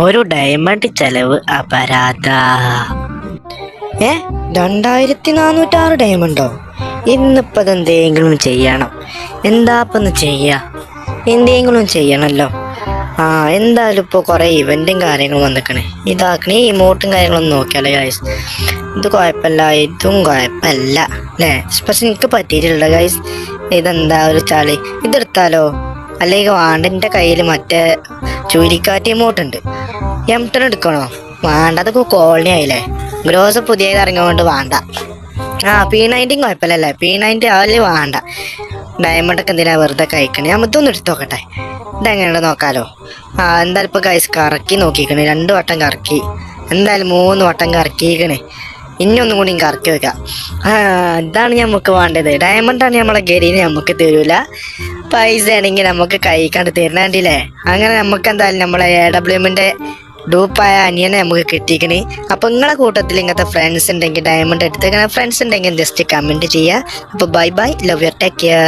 ഒരു ഡയമണ്ട് ചെലവ് അപരാധ. ഏ? രണ്ടായിരത്തി നാനൂറ്റാറ് ഡയമണ്ടോ ഇന്നിപ്പത് എന്തെങ്കിലും ചെയ്യണം. എന്താപ്പൊന്ന് ചെയ്യാ? എന്തെങ്കിലും ചെയ്യണമല്ലോ ആ എന്തായാലും ഇപ്പോൾ കുറേ ഇവന്റും കാര്യങ്ങളും വന്നിക്കണേ. ഇതാക്കണേ ഇമോട്ടും കാര്യങ്ങളും നോക്കിയാലേ ഗൈസ് ഇത് കുഴപ്പമില്ല ഇതും കുഴപ്പമില്ല അല്ലേ? പക്ഷെ എനിക്ക് പറ്റിയിട്ടില്ല ഗൈസ് ഇതെന്താ ഒരു ചളി? ഇതെടുത്താലോ? അല്ലെങ്കിൽ വാണ്ടിന്റെ കയ്യിൽ മറ്റേ ചുരിക്കാറ്റ് ഇമോട്ടുണ്ട് എം എടുക്കണോ? വേണ്ട കോളനി ആയില്ലേ? ഗ്രോസ് പുതിയത് ഇറങ്ങിയോണ്ട് വേണ്ട. ആ പി നയന്റീൻ കുഴപ്പമില്ലല്ലേ? പി നയന്റി അതിൽ വേണ്ട. ഡയമണ്ട് ഒക്കെ എന്തിനാ വെറുതെ കഴിക്കണേ? നമുക്കൊന്ന് എടുത്ത് നോക്കട്ടെ. ഇതെങ്ങനെയുണ്ട് നോക്കാലോ. ആ എന്തായാലും ഇപ്പൊ കൈസ് കറക്കി നോക്കിക്കണേ. രണ്ട് വട്ടം കറക്കി. എന്തായാലും മൂന്ന് വട്ടം കറക്കിക്കണേ. ഇനി ഒന്നും കൂടി കറക്കി വെക്കാം. ഇതാണ് നമുക്ക് വേണ്ടത്. ഡയമണ്ട് ആണ് നമ്മളെ ഗരീനെ നമുക്ക് തരൂല. പൈസ ആണെങ്കിൽ നമുക്ക് കണ്ട് തരുന്നുണ്ടില്ലേ അങ്ങനെ നമുക്ക് എന്തായാലും നമ്മളെ എ ഡബ്ല്യു എമ്മിന്റെ ഡൂപ്പായ അനിയനെ നമുക്ക് കിട്ടിക്കണേ അപ്പൊ നിങ്ങളെ കൂട്ടത്തിൽ ഇങ്ങനത്തെ ഫ്രണ്ട്സ് ഉണ്ടെങ്കിൽ ഡയമണ്ട് എടുത്തേക്കണ ഫ്രണ്ട്സ് ഉണ്ടെങ്കിൽ ജസ്റ്റ് കമന്റ് ചെയ്യുക. അപ്പൊ bye bye love you take care